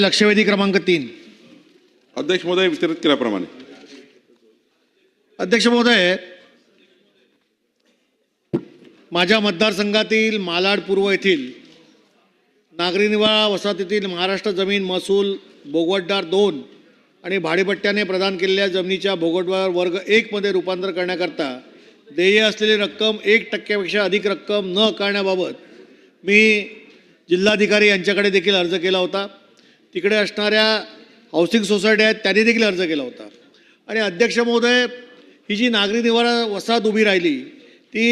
लक्षवेधी क्रमांक तीन. अध्यक्ष महोदय वितरित केल्याप्रमाणे. अध्यक्ष महोदय माझ्या मतदारसंघातील मालाड पूर्व येथील नागरी निवाळा वसाहतीतील महाराष्ट्र जमीन महसूल भोगवटदार दोन आणि भाडेपट्ट्याने प्रदान केलेल्या जमिनीच्या भोगवटदार वर्ग एकमध्ये रूपांतर करण्याकरता देय असलेली रक्कम एक टक्क्यापेक्षा अधिक रक्कम न आकारण्याबाबत मी जिल्हाधिकारी यांच्याकडे देखील अर्ज केला होता. तिकडे असणाऱ्या हाऊसिंग सोसायटी आहेत त्यांनी देखील अर्ज केला होता. आणि अध्यक्ष महोदय ही जी नागरी निवारा वसाहत उभी राहिली ती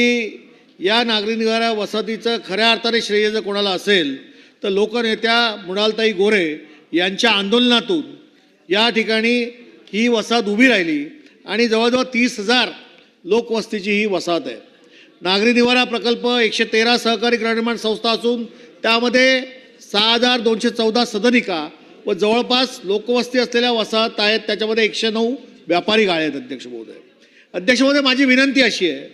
या नागरी निवारा वसाहतीचं खऱ्या अर्थाने श्रेय जर कोणाला असेल तर लोकनेत्या मृणालताई गोरे यांच्या आंदोलनातून या ठिकाणी ही वसाहत उभी राहिली आणि जवळजवळ तीस हजार लोकवस्तीची ही वसाहत आहे. नागरी निवारा प्रकल्प एकशे तेरा सहकारी गृहनिर्माण संस्था असून त्यामध्ये सहा हजार दोनशे चौदा सदनिका व जवळपास लोकवस्ती असलेल्या वसाहत आहेत. त्याच्यामध्ये एकशे नऊ व्यापारी गाळे आहेत अध्यक्ष महोदय. अध्यक्ष महोदय माझी विनंती अशी आहे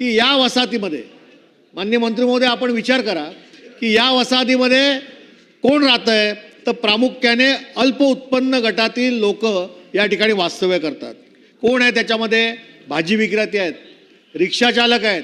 की या वसाहतीमध्ये मान्य मंत्री महोदय आपण विचार करा की या वसाहतीमध्ये कोण राहतं आहे? तर प्रामुख्याने अल्प उत्पन्न गटातील लोक या ठिकाणी वास्तव्य करतात. कोण आहे त्याच्यामध्ये? भाजी विक्रेते आहेत रिक्षा चालक आहेत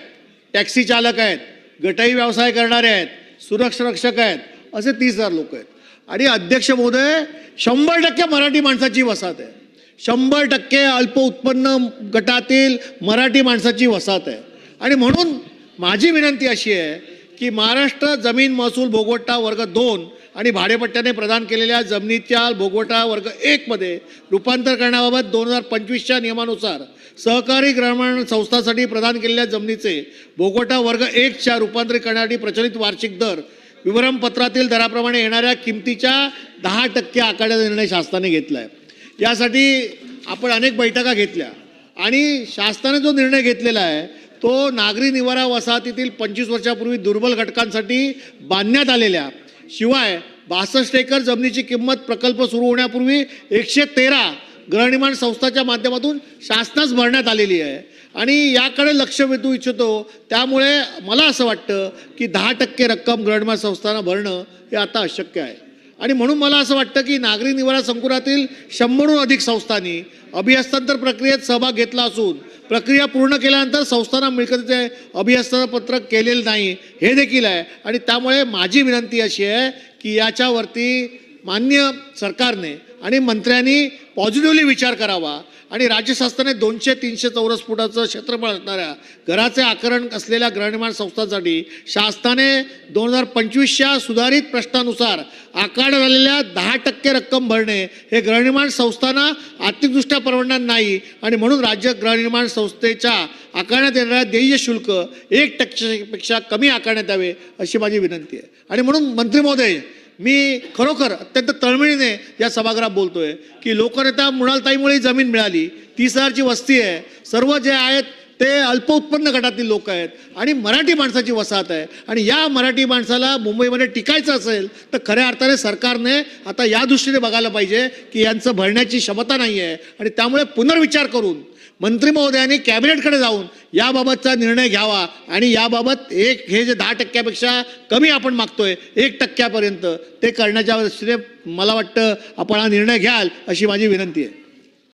टॅक्सी चालक आहेत गटई व्यवसाय करणारे आहेत सुरक्षरक्षक आहेत असे तीस हजार लोक आहेत. आणि अध्यक्ष महोदय शंभर टक्के मराठी माणसाची वसाहत आहे. शंभर टक्के अल्प उत्पन्न गटातील मराठी माणसाची वसाहत आहे. आणि म्हणून माझी विनंती अशी आहे की महाराष्ट्र जमीन महसूल भोगवटा वर्ग दोन आणि भाडेपट्ट्याने प्रदान केलेल्या जमिनीच्या भोगवटा वर्ग एकमध्ये रूपांतर करण्याबाबत दोन हजार पंचवीसच्या नियमानुसार सहकारी ग्रामीण संस्थांसाठी प्रदान केलेल्या जमिनीचे भोगवटा वर्ग एकच्या रूपांतरित करण्यासाठी प्रचलित वार्षिक दर विवरणपत्रातील दराप्रमाणे येणाऱ्या किमतीच्या दहा टक्के आकारण्याचा निर्णय शासनाने घेतला आहे यासाठी आपण अनेक बैठका घेतल्या. आणि शासनाने जो निर्णय घेतलेला आहे तो नागरी निवारा वसाहतीतील पंचवीस वर्षापूर्वी दुर्बल घटकांसाठी बांधण्यात आलेल्या शिवाय बासष्ट एकर जमिनीची किंमत प्रकल्प सुरू होण्यापूर्वी एकशे तेरा गृहनिर्माण संस्थाच्या माध्यमातून शासनास भरण्यात आलेली आहे. आणि याकडे लक्ष वेधू इच्छितो. त्यामुळे मला असं वाटतं की दहा टक्के रक्कम गृहनिर्माण संस्थांना भरणं हे आता अशक्य आहे. आणि म्हणून मला असं वाटतं की नागरी निवारा संकुलातील शंभरहून अधिक संस्थांनी अभिहस्तांतर प्रक्रियेत सहभाग घेतला असून प्रक्रिया पूर्ण केल्यानंतर संस्थांना मिळकतीचे अभिहस्तांतर केलेलं नाही हे देखील आहे. आणि त्यामुळे माझी विनंती अशी आहे की याच्यावरती मान्य सरकारने आणि मंत्र्यांनी पॉझिटिव्हली विचार करावा. आणि राज्य शासनाने दोनशे तीनशे चौरस फुटाचं क्षेत्रफळ असणाऱ्या घराचे आकरण असलेल्या गृहनिर्माण संस्थांसाठी शासनाने दोन हजार पंचवीसच्या सुधारित प्रश्नानुसार आकार झालेल्या दहा टक्के रक्कम भरणे हे गृहनिर्माण संस्थांना आर्थिकदृष्ट्या परवडणार नाही आणि म्हणून राज्य गृहनिर्माण संस्थेच्या आकारण्यात येणाऱ्या देय शुल्क एक टक्केपेक्षा कमी आकारण्यात यावे अशी माझी विनंती आहे. आणि म्हणून मंत्री महोदय मी खरोखर अत्यंत तळमळीने या सभागृहात बोलतोय की लोकनेता मृणालताईमुळे जमीन मिळाली. तीस हजारची वस्ती आहे. सर्व जे आहेत ते अल्प उत्पन्न गटातील लोक आहेत आणि मराठी माणसाची वसाहत आहे. आणि या मराठी माणसाला मुंबईमध्ये टिकायचं असेल तर खऱ्या अर्थाने सरकारने आता या दृष्टीने बघायला पाहिजे की यांचं भरण्याची क्षमता नाही आहे आणि त्यामुळे पुनर्विचार करून मंत्री महोदयांनी कॅबिनेटकडे जाऊन याबाबतचा निर्णय घ्यावा. आणि याबाबत एक हे जे दहा टक्क्यापेक्षा कमी आपण मागतोय एक टक्क्यापर्यंत ते करण्याच्या दृष्टीने मला वाटतं आपण हा निर्णय घ्याल अशी माझी विनंती आहे.